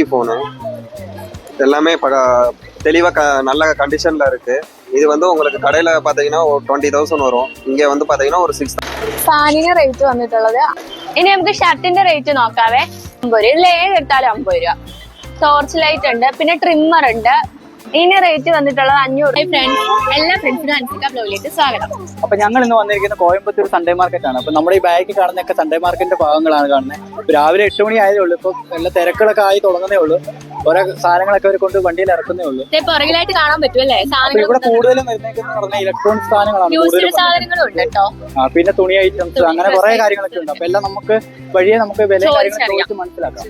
G phone எல்லாமே இப்போ தெளிவாக க நல்ல கண்டிஷனில் இருக்குது இது வந்து உங்களுக்கு கடையில் பார்த்தீங்கன்னா ஒரு டுவெண்ட்டி தௌசண்ட் வரும் இங்கே வந்து பார்த்தீங்கன்னா ஒரு சிக்ஸ் ഫാനിന് റേറ്റ് വന്നിട്ടുള്ളത് ഇനി നമുക്ക് ഷർട്ടിന്റെ റേറ്റ് നോക്കാവേ അമ്പത് രൂപ ഇതിൽ ഏത് എടുത്താലും അമ്പത് രൂപ ടോർച്ച് ലൈറ്റ് ഉണ്ട് പിന്നെ ട്രിമ്മർ ഉണ്ട് ഇതിന് റേറ്റ് വന്നിട്ടുള്ളത് അഞ്ഞൂറ്. ഫ്രണ്ട്സ് എല്ലാ ഫ്രണ്ട്സിനും ബ്ലോഗിലേക്ക് സ്വാഗതം. അപ്പൊ ഞങ്ങൾ ഇന്ന് വന്നിരിക്കുന്ന കോയമ്പത്തൂർ സൺഡേ മാർക്കറ്റ് ആണ്. അപ്പൊ നമ്മുടെ ഈ ബാഗിൽ കാണുന്നൊക്കെ സൺഡേ മാർക്കറ്റിന്റെ ഭാഗങ്ങളാണ് കാണുന്നത് ഇപ്പൊ രാവിലെ എട്ട് മണി ആയതേ ഉള്ളൂ. ഇപ്പൊ എല്ലാ തിരക്കുകളൊക്കെ ആയി തുടങ്ങുന്നേ ഉള്ളൂ. ഓരോ സാധനങ്ങളൊക്കെ അവർ കൊണ്ട് വണ്ടിയിൽ ഇറക്കുന്നേ ഉള്ളൂ. പുറകിലായിട്ട് കാണാൻ പറ്റും അല്ലേ? ഇവിടെ കൂടുതലും വരുന്ന ഇലക്ട്രോണിക് സാധനങ്ങളാണ്. പിന്നെ തുണി ഐറ്റംസ് അങ്ങനെ കുറെ കാര്യങ്ങളൊക്കെ ഉണ്ട്. അപ്പൊ എല്ലാം നമുക്ക് വഴിയെ നമുക്ക് വില കാര്യങ്ങൾ മനസ്സിലാക്കാം.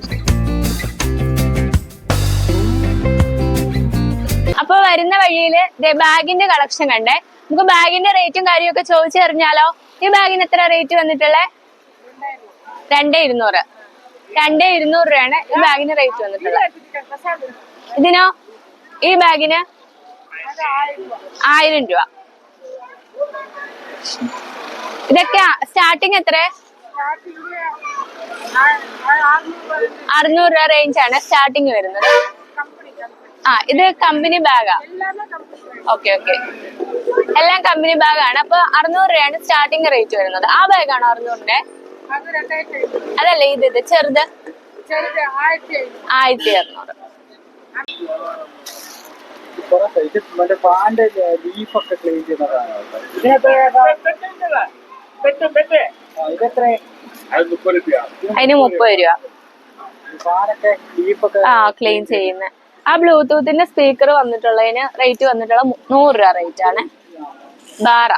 അപ്പൊ വരുന്ന വഴിയിൽ ബാഗിന്റെ കളക്ഷൻ കണ്ടേ. നമുക്ക് ബാഗിന്റെ റേറ്റും കാര്യമൊക്കെ ചോദിച്ചറിഞ്ഞാലോ ഈ ബാഗിന് എത്ര റേറ്റ് വന്നിട്ടുള്ളേ? രണ്ടേ ഇരുന്നൂറ്. രണ്ടേ ഇരുന്നൂറ് രൂപയാണ് ഈ ബാഗിന് റേറ്റ് വന്നിട്ടുള്ളത്. ഇതിനോ? ഈ ബാഗിന് ആയിരം രൂപ. ഇതൊക്കെ സ്റ്റാർട്ടിങ് എത്ര? അറുന്നൂറ് രൂപ റേഞ്ചാണ് സ്റ്റാർട്ടിങ് വരുന്നത്. ആ ഇത് കമ്പനി ബാഗാ ഓക്കെ ഓക്കെ എല്ലാം കമ്പനി ബാഗാണ് അപ്പൊ അറുന്നൂറ് രൂപയാണ് സ്റ്റാർട്ടിംഗ് റേറ്റ് വരുന്നത്. ആ ബാഗാണോ അറുന്നൂറിന്റെ? അതല്ല ഇത് ഇത് ചെറുത്. ആയിരത്തി അറുന്നൂറ്. അതിന് മുപ്പത് രൂപ. ആ ക്ലീൻ ചെയ്യുന്ന. ആ ബ്ലൂടൂത്തിന്റെ സ്പീക്കർ വന്നിട്ടുള്ളതിന് റേറ്റ് വന്നിട്ടുള്ള നൂറ് രൂപ റേറ്റ് ആണ്. ബാറ.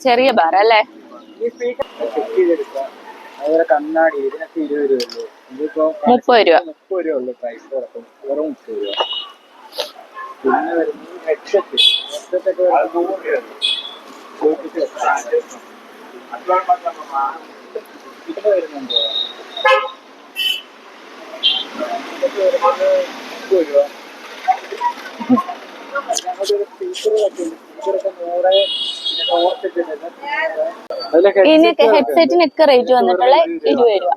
ചെറിയ ബാറ അല്ലേ? കണ്ണാടി ഇതിനൊക്കെ ഇരുപത് രൂപ മുപ്പത് രൂപ. മുപ്പത് രൂപ ഉള്ളൂ പ്രൈസ് കിടക്കും വെറും മുപ്പത് രൂപ. പിന്നെ വരുന്നത് ഹെഡ്സെറ്റ്. വരുന്നുണ്ടോ? ഇതിനൊക്കെ ഹെഡ്സെറ്റിനൊക്കെ റേറ്റ് വന്നിട്ടുള്ള ഇരുപത് രൂപ.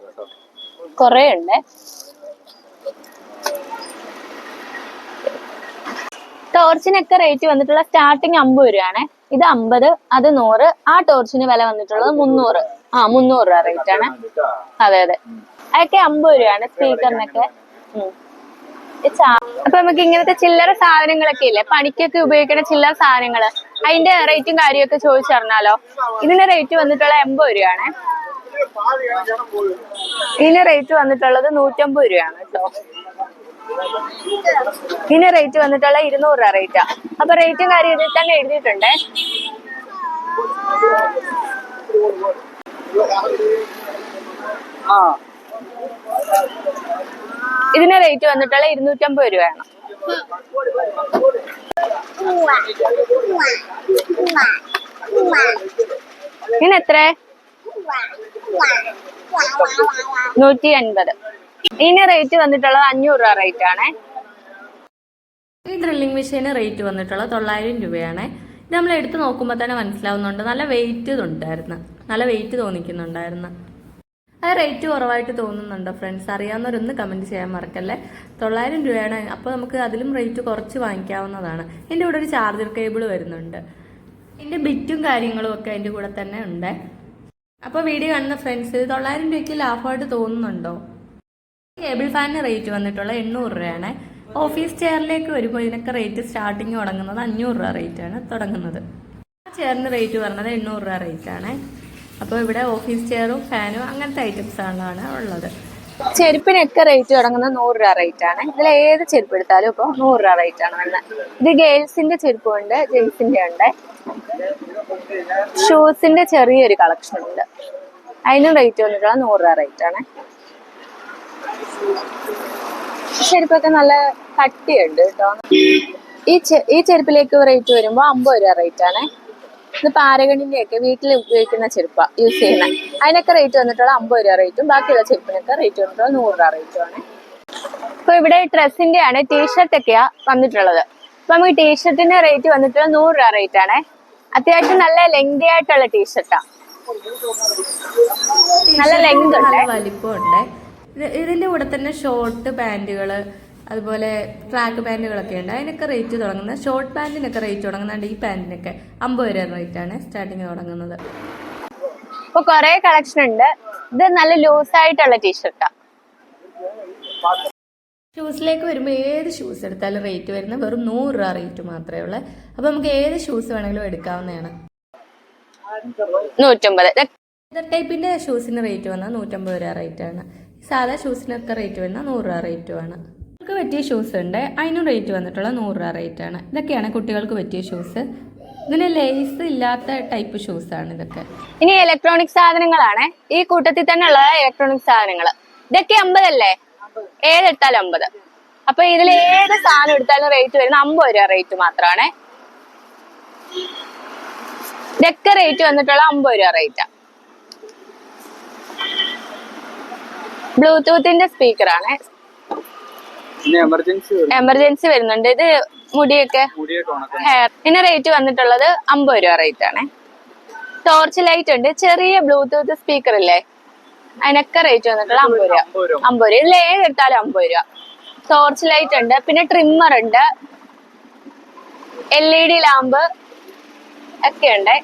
കൊറേ ഉണ്ട്. ടോർച്ചിനൊക്കെ റേറ്റ് വന്നിട്ടുള്ള സ്റ്റാർട്ടിങ് അമ്പത് രൂപയാണ്. ഇത് അമ്പത് അത് നൂറ്. ആ ടോർച്ചിന് വില വന്നിട്ടുള്ളത് മുന്നൂറ്. ആ മുന്നൂറ് രൂപ റേറ്റ് ആണ്. അതെ അതെ. അതൊക്കെ അമ്പത് രൂപയാണ് സ്പീക്കറിനൊക്കെ അപ്പൊ നമുക്ക് ഇങ്ങനത്തെ ചില്ലറ സാധനങ്ങളൊക്കെ ഇല്ലേ? പണിക്കൊക്കെ ഉപയോഗിക്കുന്ന ചില്ലറ സാധനങ്ങൾ. അതിന്റെ റേറ്റും കാര്യമൊക്കെ ചോദിച്ചറിഞ്ഞാലോ ഇതിന്റെ റേറ്റ് വന്നിട്ടുള്ള എൺപത് രൂപയാണ്. ഇതിന്റെ റേറ്റ് വന്നിട്ടുള്ളത് നൂറ്റമ്പത് രൂപയാണ് കേട്ടോ. ഇതിന്റെ റേറ്റ് വന്നിട്ടുള്ള ഇരുന്നൂറ് രൂപ റേറ്റാ അപ്പൊ റേറ്റും കാര്യം ഇതിൽ തന്നെ എഴുതിയിട്ടുണ്ട്? ആ. ഇതിന് റേറ്റ് വന്നിട്ടുള്ള ഇരുന്നൂറ്റമ്പത് രൂപയാണ് ഇതിന് എത്ര നൂറ്റി അൻപത് ഇതിന് റേറ്റ് വന്നിട്ടുള്ളത് അഞ്ഞൂറ് രൂപ റേറ്റ് ആണ്. ഈ ഡ്രില്ലിംഗ് മെഷീന് റേറ്റ് വന്നിട്ടുള്ളത് തൊള്ളായിരം രൂപയാണ്. ഇത് നമ്മൾ എടുത്ത് നോക്കുമ്പോൾ തന്നെ മനസ്സിലാവുന്നുണ്ട്. നല്ല വെയിറ്റ് ഉണ്ടായിരുന്നു നല്ല വെയിറ്റ് തോന്നിക്കുന്നുണ്ടായിരുന്നു. അത് റേറ്റ് കുറവായിട്ട് തോന്നുന്നുണ്ടോ ഫ്രണ്ട്സ് അറിയാവുന്നവരൊന്ന് കമന്റ് ചെയ്യാൻ മറക്കല്ലേ? തൊള്ളായിരം രൂപയാണ്. അപ്പോൾ നമുക്ക് അതിലും റേറ്റ് കുറച്ച് വാങ്ങിക്കാവുന്നതാണ്. എന്റെ കൂടെ ഒരു ചാർജർ കേബിൾ വരുന്നുണ്ട്. എന്റെ ബിറ്റും കാര്യങ്ങളും ഒക്കെ അതിന്റെ കൂടെ തന്നെ ഉണ്ട്. അപ്പോൾ വീഡിയോ കാണുന്ന ഫ്രണ്ട്സ് തൊള്ളായിരം രൂപയ്ക്ക് ലാഭമായിട്ട് തോന്നുന്നുണ്ടോ? കേബിൾ ഫാനിന് റേറ്റ് വന്നിട്ടുള്ള എണ്ണൂറ് രൂപയാണ്. ഓഫീസ് ചെയറിലേക്ക് വരുമ്പോൾ ഇതിനൊക്കെ റേറ്റ് സ്റ്റാർട്ടിങ് തുടങ്ങുന്നത് അഞ്ഞൂറ് രൂപ റേറ്റ് ആണ് തുടങ്ങുന്നത്. ചെയറിന് റേറ്റ് പറഞ്ഞത് എണ്ണൂറ് രൂപ റേറ്റ് ആണ്. അപ്പോൾ ഇവിടെ ഓഫീസ് ചെയറും ഫാനും അങ്ങനത്തെ ആണ് ഉള്ളത്. ചെരുപ്പിനൊക്കെ റേറ്റ് തുടങ്ങുന്നത് നൂറ് രൂപ റേറ്റ് ആണ്. ഇതിൽ ഏത് ചെരുപ്പ് എടുത്താലും ഇപ്പോൾ നൂറ് രൂപ റേറ്റ് ആണ് വരുന്നത് ഇത് ഗേൾസിന്റെ ചെരുപ്പുണ്ട് ജെൻസിന്റെ ഉണ്ട്. ഷൂസിന്റെ ചെറിയൊരു കളക്ഷൻ ഉണ്ട്. അതിനും റേറ്റ് വന്നിട്ടുള്ള നൂറ് രൂപ റേറ്റ് ആണ്. ചെരുപ്പൊക്കെ നല്ല കട്ടിയുണ്ട് കേട്ടോ. ഈ ഈ ചെരുപ്പിലേക്ക് റേറ്റ് വരുമ്പോൾ അമ്പത് രൂപ റേറ്റ് ആണ്. ഇത് പാരഗണിന്റെ ഒക്കെ വീട്ടിൽ ഉപയോഗിക്കുന്ന ചെരുപ്പ യൂസ് ചെയ്യുന്ന. അതിനൊക്കെ റേറ്റ് വന്നിട്ടുള്ള അമ്പത് രൂപ റേറ്റും ബാക്കിയുള്ള ചെരുപ്പിനൊക്കെ റേറ്റ് വന്നിട്ടുള്ള നൂറ് രൂപ റേറ്റും ആണ്. ഇപ്പൊ ഇവിടെ ഡ്രസ്സിന്റെ ആണ് ടീഷർട്ട് ഒക്കെയാ വന്നിട്ടുള്ളത്. അപ്പൊ നമുക്ക് ടീഷർട്ടിന്റെ റേറ്റ് വന്നിട്ടുള്ള നൂറ് രൂപ റേറ്റ് ആണ്. അത്യാവശ്യം നല്ല ലെങ്തി ആയിട്ടുള്ള ടീഷർട്ടാ നല്ല ലെങ്ത് വലിപ്പമുണ്ട്. ഇതിന്റെ കൂടെ തന്നെ ഷോർട്ട് പാന്റുകൾ അതുപോലെ ട്രാക്ക് പാന്റുകളൊക്കെ ഉണ്ട്. അതിനൊക്കെ റേറ്റ് തുടങ്ങുന്നത് ഷോർട്ട് പാന്റിനൊക്കെ റേറ്റ് തുടങ്ങുന്നുണ്ട് ഈ പാന്റിനൊക്കെ അമ്പത് രൂപ റേറ്റ് ആണ് സ്റ്റാർട്ടിങ് തുടങ്ങുന്നത്. ഇപ്പൊ കുറെ കളക്ഷൻ ഉണ്ട്. ഇത് നല്ല ലൂസ് ആയിട്ടുള്ള ടീഷർട്ടാ ഷൂസിലേക്ക് വരുമ്പോൾ ഏത് ഷൂസ് എടുത്താലും റേറ്റ് വരുന്ന വെറും നൂറ് രൂപ റേറ്റ് മാത്രമേ ഉള്ളൂ. അപ്പോൾ നമുക്ക് ഏത് ഷൂസ് വേണമെങ്കിലും എടുക്കാവുന്നതാണ്. നൂറ്റമ്പത്. ഇതർ ഷൂസിന് റേറ്റ് വന്നാൽ നൂറ്റമ്പത് രൂപ റേറ്റ് ആണ്. സാധാ ഷൂസിനൊക്കെ റേറ്റ് വരുന്ന നൂറ് രൂപ റേറ്റ് റേറ്റുമാണ് കുട്ടികൾക്ക് പറ്റിയ ഷൂസ് ഉണ്ട്. അതിനും റേറ്റ് വന്നിട്ടുള്ള നൂറ് രൂപ റേറ്റ് റേറ്റാണ് ഇതൊക്കെയാണ് കുട്ടികൾക്ക് പറ്റിയ ഷൂസ് ഇതിന് ലേസ് ഇല്ലാത്ത ടൈപ്പ് ഷൂസ് ആണ് ഇതൊക്കെ. ഇനി ഇലക്ട്രോണിക് സാധനങ്ങളാണ്. ഈ കൂട്ടത്തിൽ തന്നെ ഉള്ള ഇലക്ട്രോണിക് സാധനങ്ങൾ ഇതൊക്കെ അമ്പതല്ലേ ഏതെടുത്താലും അമ്പത്. അപ്പൊ ഇതിൽ ഏത് സാധനം എടുത്താലും റേറ്റ് വരുന്ന അമ്പത് രൂപ റേറ്റ് മാത്രമാണ്. ഇതൊക്കെ റേറ്റ് വന്നിട്ടുള്ള അമ്പത് രൂപ റേറ്റ് ബ്ലൂടൂത്തിന്റെ സ്പീക്കറാണ് എമർജൻസി വരുന്നുണ്ട്. ഇത് മുടിയൊക്കെ ഹെയർ ഇതിന് റേറ്റ് വന്നിട്ടുള്ളത് അമ്പത് രൂപ റേറ്റ് ആണ്. ടോർച്ച് ലൈറ്റ് ഉണ്ട്. ചെറിയ ബ്ലൂടൂത്ത് സ്പീക്കർ ഇല്ലേ? അതിനൊക്കെ റേറ്റ് വന്നിട്ടുള്ള അമ്പത് രൂപ. അമ്പത് രൂപ. ഇതിൽ ഏത് എടുത്താലും അമ്പത് രൂപ. ടോർച്ച് ലൈറ്റ് ഉണ്ട്. പിന്നെ ട്രിമ്മർ ഉണ്ട്. എൽ ഇ ഡി ലാമ്പ് ഒക്കെ ഉണ്ട്.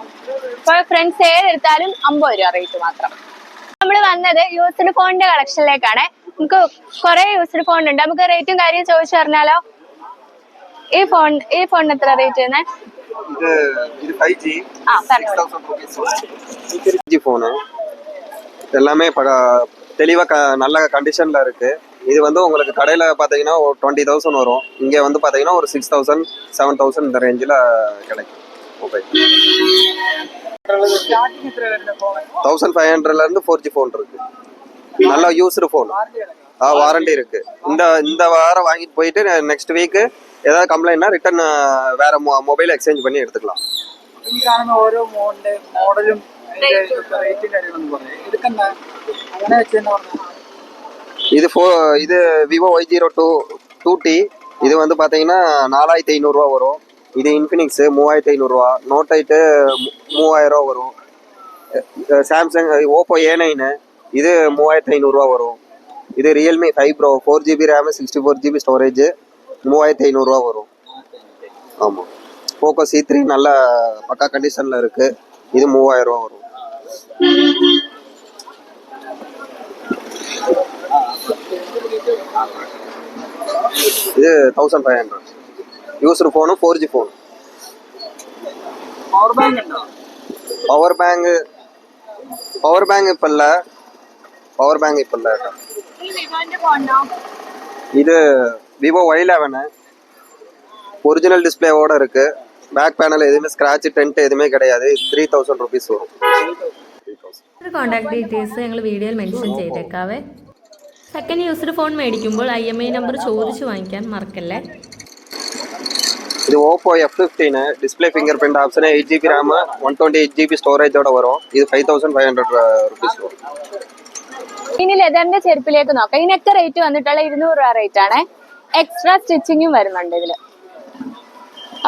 ഇപ്പോൾ ഫ്രണ്ട്സ് ഏതെടുത്താലും അമ്പത് രൂപ റേറ്റ് മാത്രം. നമ്മൾ വന്നത് യൂസ്ഡ് ഫോണിന്റെ കളക്ഷനിലേക്കാണ് നമുക്ക് കുറെ യൂസ്ഡ് ഫോൺ ഉണ്ട് നമുക്ക് റേറ്റും കാര്യം ചോദിച്ചു പറഞ്ഞാലോ ഈ ഫോൺ ഈ ഫോണിന് എത്ര റേറ്റ് വരുന്നത് இது இது ஃபைவ் ஜி ആ சிக்ஸ் പറഞ്ഞു தௌசண்ட் ருபீஸ் ஜி ஃபோனு எல்லாமே ப தெளிவாக க நல்ல கண்டிஷனில் இருக்கு இது வந்து உங்களுக்கு கடையில் பார்த்தீங்கன்னா ஒரு டுவெண்ட்டி தௌசண்ட் வரும் இங்கே வந்து பார்த்தீங்கன்னா ஒரு சிக்ஸ் தௌசண்ட் செவன் தௌசண்ட் இந்த ரேஞ்சில் கிடைக்கும் மொபைல் സ്റ്റാർട്ടിങ് എത്ര വരുന്ന ഫോൺ தௌசண்ட் ஃபைவ் ஹண்ட்ரட்லேருந்து ஃபோர் ஜி ஃபோன் இருக்கு நல்ல யூஸ்டு ஃபோன் ஆ வாரண்டி இருக்கு இந்த இந்த வாரம் வாங்கிட்டு போயிட்டு நெக்ஸ்ட் வீக்கு ஏதாவது கம்ப்ளைண்ட்னா ரிட்டர்ன் வேற மொபைல் எக்ஸ்சேஞ்ச் பண்ணி எடுத்துக்கலாம் ഈ കാണുന്ന ഓരോ മോഡലിന്റെ മോഡലും റേറ്റും കാര്യങ്ങളൊന്നും പറഞ്ഞു ഇതൊക്കെ എന്താ അങ്ങനെ വെച്ചെന്ന് പറഞ്ഞാൽ இது ஃபோ இது Vivo Y zero two two T இது வந்து பார்த்தீங்கன்னா நாலாயிரத்தி ஐநூறுரூவா வரும் இது இன்ஃபினிக்ஸு மூவாயிரத்தி ஐநூறுரூவா நோட் எயிட்டு மூவாயிரரூவா வரும் சாம்சங் ஓப்போ ஏ நைனு இது மூவாயிரத்தி ஐநூறுரூவா வரும். இது Realme five pro four GB RAM sixty four GB storage மூவாயிரத்து ஐநூறுரூவா வரும். ஆமாம் போக்கோ சி த்ரீ நல்ல பக்கா கண்டிஷனில் இருக்குது இது மூவாயிரரூவா வரும். இது thousand five hundred used phone four G phone power bank power bank power bank இப்போ இல்லை. பவர் பேங்க் இப்போ இல்லை இது விவோ ஒய் லெவனு ஒரிஜினல் டிஸ்பிளேவோட இருக்கு பேக் பேனல் எதுவுமே ஸ்க்ராட்ச் டென்ட் எதுவுமே கிடையாது த்ரீ தௌசண்ட் ருபீஸ் வரும் കോൺടാക്ട് ഡീറ്റെയിൽസ് ഞങ്ങൾ വീഡിയോയിൽ മെൻഷൻ ചെയ്തേക്കാവേ സെക്കൻഡ് യൂസ്ഡ് ഫോൺ മേടിക്കുമ്പോൾ ഐ എം ഐ നമ്പർ ചോദിച്ചു വാങ്ങിക്കാൻ മറക്കല്ലേ இது Oppo F fifteen display fingerprint option eight GB RAM one twenty eight GB ஸ்டோரேஜோட வரும் இது five thousand five hundred rupees வரும் ഇനി ലെതറിന്റെ ചെരുപ്പിലേക്ക് നോക്കാം. ഇതിനൊക്കെ റേറ്റ് വന്നിട്ടുള്ള ഇരുന്നൂറ് രൂപ റേറ്റ് ആണ്. എക്സ്ട്രാ സ്റ്റിച്ചിങ്ങും വരുന്നുണ്ട് ഇതിൽ.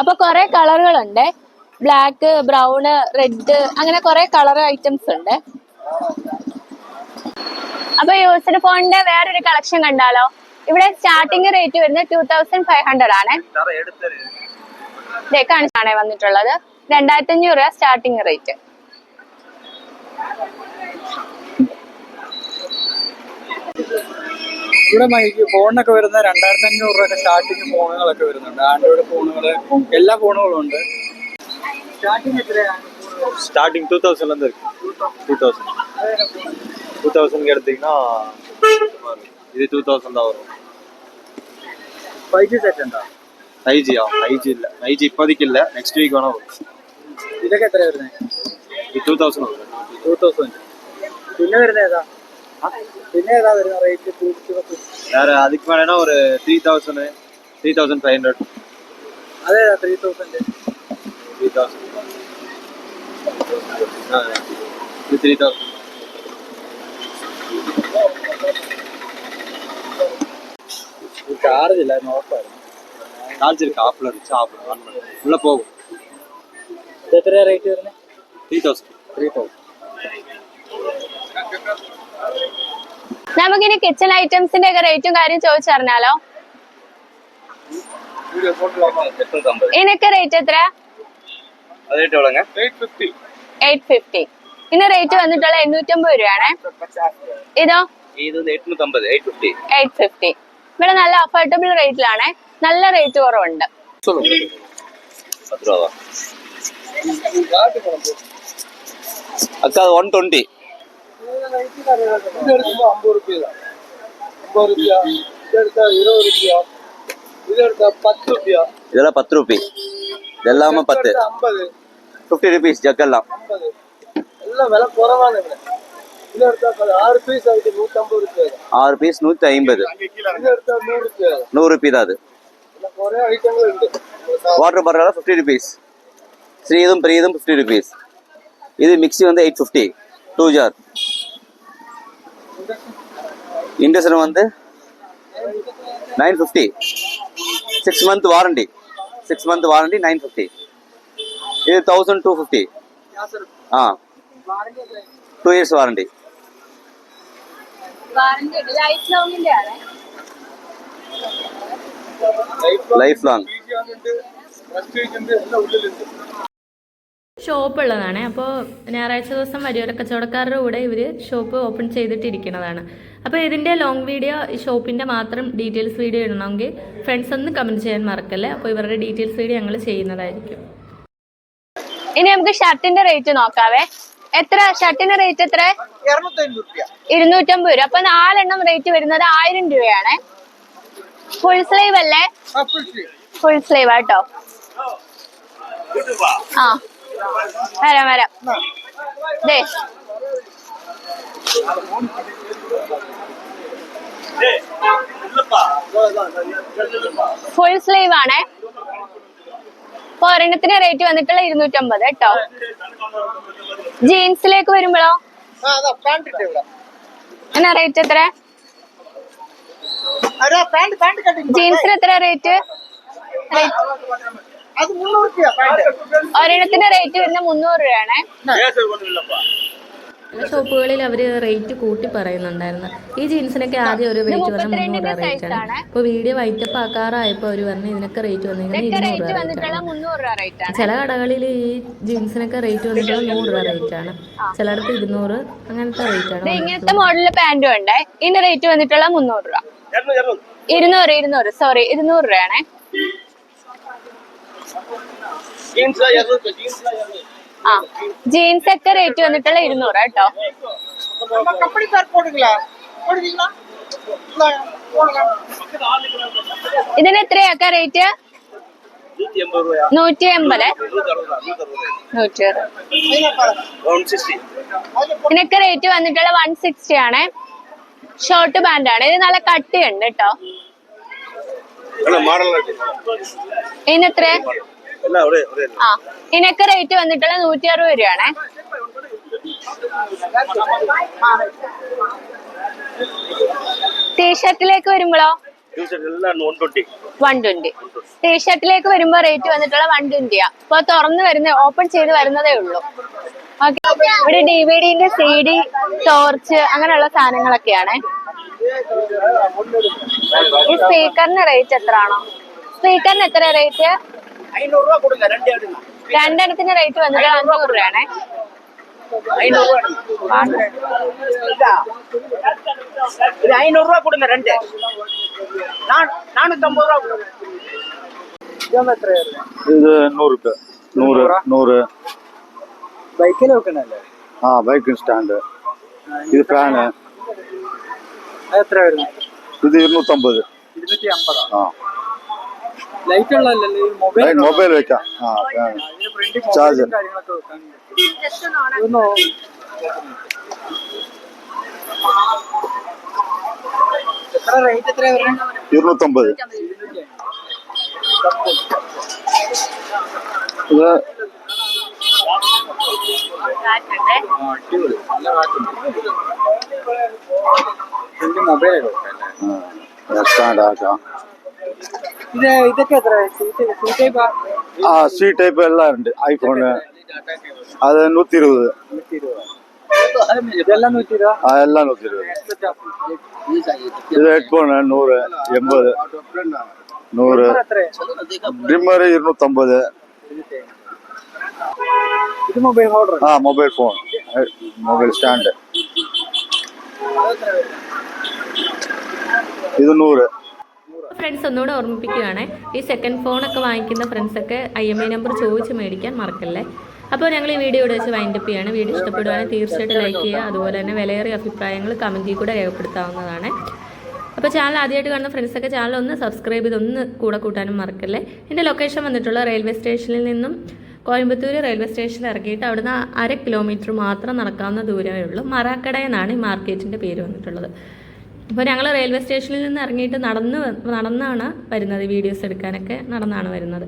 അപ്പൊ കുറെ കളറുകളുണ്ട് ബ്ലാക്ക് ബ്രൗണ് റെഡ് അങ്ങനെ കുറെ കളർ ഐറ്റംസ് ഉണ്ട്. അപ്പൊ യൂസ്ഡ് ഫോണിന്റെ വേറൊരു കളക്ഷൻ കണ്ടാലോ? ഇവിടെ സ്റ്റാർട്ടിംഗ് റേറ്റ് വരുന്നത് ടൂ തൗസൻഡ് ഫൈവ് ഹൺഡ്രഡ് ആണ്. കാണിച്ചാണേ കാണിച്ചാണ് വന്നിട്ടുള്ളത്. രണ്ടായിരത്തി അഞ്ഞൂറ് രൂപ സ്റ്റാർട്ടിംഗ് റേറ്റ് ഇവിടെ മൈക്ക് ഫോണിനൊക്കെ വരുന്ന രണ്ടായിരത്തി അഞ്ഞൂറ് രൂപ സ്റ്റാർട്ടിങ് ഫോണുകളൊക്കെ വരുന്നുണ്ട് ആൻഡ്രോയിഡ് ഫോണുകൾ എല്ലാ ഫോണുകളും ഉണ്ട് സ്റ്റാർട്ടിങ് എത്രയാണ് ஸ்டார்டிங் டூ தௌசண்ட்லேருந்து இருக்கு டூ தௌசண்ட் டூ தௌசண்ட்க்கு எடுத்தீங்கன்னா இது டூ தௌசண்ட் தான் வரும் ഫൈവ് ജി സെറ്റ് ഉണ്ടോ ஃபைவ் ஜியா ஃபைவ் ஜி இல்லை ஃபைவ் ஜி இப்போதைக்கு இல்லை நெக்ஸ்ட் வீக் வேணா வரும் ഇതൊക്കെ എത്ര വരുന്നത് இது டூ தௌசண்ட் வரும் ടൂ തൗസൻഡ് പിന്നെ വരുന്ന ഏതാ പിന്നെ ഏതാ വരുന്ന റേറ്റ് வேறு அதுக்கு மேலேனா ஒரு three thousand three thousand five hundred അതേതാ ത്രീ തൗസൻഡ് த்ரீ தௌசண்ட் இது த்ரீ தௌசண்ட் ചാർജ് ഇല്ലായിരുന്നു ഓഫായിരുന്നു சார்ஜ் இருக்கு ஆஃபில் இருந்துச்சு ஆஃபில் ஆன் பண்ணி உள்ளே போகும் ഇത് എത്രയാ റേറ്റ് വരുന്നത് த்ரீ தௌசண்ட் ത്രീ തൗസൻഡ് നമുക്കിനി കിച്ചൺ ഐറ്റംസിന്റെ ഒക്കെ റേറ്റും കാര്യം ചോദിച്ചറിഞ്ഞാലോ ഇതിനൊക്കെ റേറ്റ് എത്ര? എയ്റ്റ് റേറ്റ് വന്നിട്ടുള്ള എണ്ണൂറ്റമ്പത് രൂപയാണേ. ഇതോ? ഇവിടെ നല്ല അഫോർഡബിൾ റേറ്റിലാണേ നല്ല റേറ്റ് കുറവുണ്ട്. അക്ക വൺ ട്വന്റി இது எடுக்கும்போது ஐம்பது ருபி தான். ஐம்பது ருபியா. இது எடுத்தா இருபது ருபியா. இது எடுத்தா பத்து ருபியா. இதெல்லாம் பத்து ருபி. இது பத்து. ஐம்பது. ஃபிஃப்டி ருபீஸ் ஜக்கெல்லாம் ஐம்பது. எல்லாம் விலை குறவான ஆறு பீஸ் ஆகிட்டு நூற்றம்பது ருபி ஆறு பீஸ் நூற்றி ஐம்பது நூறு நூறு ருபி அது. ஒரே ஐட்டங்கள் உண்டு வாட்டர் பாட்டில் ஃபிஃப்டி ருபீஸ் ஸ்ரீதும் பெரியதும் ஃபிஃப்டி ருபீஸ் இது மிக்சி வந்து eight fifty two jar industry வந்து nine fifty six month warranty six month warranty nine fifty இது தௌசண்ட் டூ ஃபிஃப்டி ஆ two years warranty warranty life ലോങ്ങിന്റെ ആണ് ലൈഫ് ലോങ് ഷോപ്പ് ഉള്ളതാണ് അപ്പോൾ ഞായറാഴ്ച ദിവസം വരിയോര കച്ചവടക്കാരുടെ കൂടെ ഇവർ ഷോപ്പ് ഓപ്പൺ ചെയ്തിട്ടിരിക്കുന്നതാണ് അപ്പോൾ ഇതിന്റെ ലോങ് വീഡിയോ ഷോപ്പിന്റെ മാത്രം ഡീറ്റെയിൽസ് വീഡിയോ ഇടണമെങ്കിൽ ഫ്രണ്ട്സ് ഒന്ന് കമന്റ് ചെയ്യാൻ മറക്കല്ലേ? അപ്പോൾ ഇവരുടെ ഡീറ്റെയിൽസ് വീഡിയോ ഞങ്ങൾ ചെയ്യുന്നതായിരിക്കും. ഇനി നമുക്ക് ഷർട്ടിന്റെ റേറ്റ് നോക്കാവേ. എത്ര? ഷർട്ടിന്റെ റേറ്റ് എത്ര? ഇരുന്നൂറ്റമ്പത് രൂപ അപ്പൊ നാലെണ്ണം റേറ്റ് വരുന്നത് ആയിരം രൂപയാണ്. ഫുൾ സ്ലീവ് അല്ലേ? ഫുൾ സ്ലീവ് ആട്ടോ. ആ വരാം വരാം. ദേ ഫുൾ സ്ലീവ് ആണേ. അപ്പൊ ഒരെണ്ണത്തിന് റേറ്റ് വന്നിട്ടുള്ള ഇരുന്നൂറ്റമ്പത് കേട്ടോ. ജീൻസിലേക്ക് വരുമ്പോഴോ? എന്നാ റേറ്റ് എത്ര? ജീൻസിന് എത്ര റേറ്റ് ഒരെണ്ണത്തിന്റെ റേറ്റ് വരുന്ന മുന്നൂറ് രൂപയാണേ. ഷോപ്പുകളിൽ അവർ റേറ്റ് കൂട്ടി പറയുന്നുണ്ടായിരുന്നു. ഈ ജീൻസിനൊക്കെ ആദ്യം ഒരു റേറ്റ് പറഞ്ഞ മുന്നൂറ് റേറ്റാണ് ആണ്. ഇപ്പോൾ വീഡിയോ വൈറ്റപ്പ് ആക്കാറായപ്പോൾ അവർ പറഞ്ഞു ഇതിനൊക്കെ റേറ്റ് വന്നിരിക്കുന്നത് ഇരുന്നൂറ് റേറ്റ് രൂപ വന്നിട്ടുള്ള രൂപ റേറ്റ് ആണ്. ചില കടകളിൽ ഈ ജീൻസിനൊക്കെ റേറ്റ് വന്നിട്ടുള്ള നൂറ് രൂപ റേറ്റ് ആണ്. ചിലയിടത്ത് ഇരുന്നൂറ് അങ്ങനത്തെ റേറ്റ് ഇത് ആണ് ഇങ്ങനത്തെ മോഡലിലെ പാന്റും ഉണ്ട്. ഇതിന്റെ റേറ്റ് വന്നിട്ടുള്ള മുന്നൂറ് രൂപ. ഇരുന്നൂറ് ഇരുന്നൂറ്. സോറി ഇരുന്നൂറ് രൂപയാണേ. ആ. ജീൻസ് ഒക്കെ റേറ്റ് വന്നിട്ടുള്ള ഇരുന്നൂറ് കേട്ടോ. ഇതിന് എത്രയാക്ക റേറ്റ് നൂറ്റി എൺപത് നൂറ്റി അറുപത് ഇതിനൊക്കെ റേറ്റ് വന്നിട്ടുള്ള വൺ സിക്സ്റ്റി ആണ്. ഷോർട്ട് പാന്റ് ആണ്. ഇത് നല്ല കട്ടിയുണ്ട് കേട്ടോ. ഇതിന് എത്ര ആ ഇതിനൊക്കെ റേറ്റ് വന്നിട്ടുള്ള നൂറ്റി അറുപത് രൂപയാണേ. ടീഷർട്ടിലേക്ക് വരുമ്പോഴോ? വൺ ട്വന്റി ടീഷർട്ടിലേക്ക് വരുമ്പോ റേറ്റ് വന്നിട്ടുള്ള വൺ ട്വന്റിയാ ഇപ്പൊ തുറന്നു വരുന്ന ഓപ്പൺ ചെയ്ത് വരുന്നതേ ഉള്ളൂ. ഓക്കെ ഇവിടെ ഡി വി ഡിന്റെ സി ഡി ടോർച്ച് അങ്ങനെയുള്ള സാധനങ്ങളൊക്കെയാണ്. ഈ സ്പീക്കറിന് റേറ്റ് എത്രയാണോ? ആണോ സ്പീക്കറിന് എത്ര റേറ്റ് രണ്ടെണ്ണത്തിന് റേറ്റ് വന്നിട്ട് അഞ്ഞൂറ് രൂപയാണേ ஐநூறு ரூபா கொடுங்க ரெண்டு நான் நானூத்தம்பது ரூபா கொடுங்க ഇത് നൂറ് രൂപ നൂറ് നൂറ് ബൈക്കിൽ വെക്കണല്ലേ ആ ബൈക്ക് സ്റ്റാൻഡ് ഇത് ഫാന് അത് എത്ര വരുന്നത് ഇത് ഇരുന്നൂറ്റമ്പത് ഇരുന്നൂറ്റി അമ്പതാ ആ ലൈറ്റ് ഉള്ളതല്ലേ ഈ മൊബൈൽ മൊബൈൽ വെക്കാം. ആ ചാർജ് ഇരുന്നൂറ്റമ്പത്. ഇത് മൊബൈൽ വെക്കാം അല്ലേ ആ, സ്റ്റാൻഡ് ആക്കാം ഇത് ഇതൊക്കെ എത്ര സീറ്റ് സീറ്റ് ആ സി ടൈപ്പ് എല്ലാം ഉണ്ട് ഐഫോണ് അത് നൂറ്റി ഇരുപത് നൂറ്റി ഇരുപത് ഇതെല്ലാം നൂറ്റി ഇരുപത് ആ എല്ലാം നൂറ്റി ഇരുപത് ഇത് ഹെഡ്ഫോണ് നൂറ് എൺപത് നൂറ് എത്രയാ? ഡിമ്മർ ഇരുന്നൂറ്റമ്പത് ഇത് ഫ്രണ്ട്സ് ഒന്നുകൂടെ ഓർമ്മിപ്പിക്കുകയാണ്. ഈ സെക്കൻഡ് ഫോണൊക്കെ വാങ്ങിക്കുന്ന ഫ്രണ്ട്സൊക്കെ ഐ എം ഐ നമ്പർ ചോദിച്ച് മേടിക്കാൻ മറക്കല്ലേ? അപ്പോൾ ഞങ്ങൾ ഈ വീഡിയോ ഇവിടെ വെച്ച് വൈൻഡപ്പ് ചെയ്യാണ്. വീഡിയോ ഇഷ്ടപ്പെടുവാണെങ്കിൽ തീർച്ചയായിട്ടും ലൈക്ക് ചെയ്യുക. അതുപോലെ തന്നെ വിലയേറിയ അഭിപ്രായങ്ങൾ കമന്റിൽ കൂടെ രേഖപ്പെടുത്താവുന്നതാണ്. അപ്പോൾ ചാനൽ ആദ്യമായിട്ട് കാണുന്ന ഫ്രണ്ട്സൊക്കെ ചാനൽ ഒന്ന് സബ്സ്ക്രൈബ് ചെയ്ത് ഒന്ന് കൂടെ കൂട്ടാനും മറക്കല്ലേ? എന്റെ ലൊക്കേഷൻ വന്നിട്ടുള്ള റെയിൽവേ സ്റ്റേഷനിൽ നിന്നും കോയമ്പത്തൂർ റെയിൽവേ സ്റ്റേഷനിൽ ഇറങ്ങിയിട്ട് അവിടുന്ന് അര കിലോമീറ്റർ മാത്രം നടക്കാവുന്ന ദൂരമേ ഉള്ളൂ. മറാക്കട എന്നാണ് ഈ മാർക്കറ്റിന്റെ പേര് വന്നിട്ടുള്ളത്. അപ്പോൾ ഞങ്ങൾ റെയിൽവേ സ്റ്റേഷനിൽ നിന്ന് ഇറങ്ങിയിട്ട് നടന്ന് നടന്നാണ് വരുന്നത് വീഡിയോസ് എടുക്കാനൊക്കെ. നടന്നാണ് വരുന്നത്.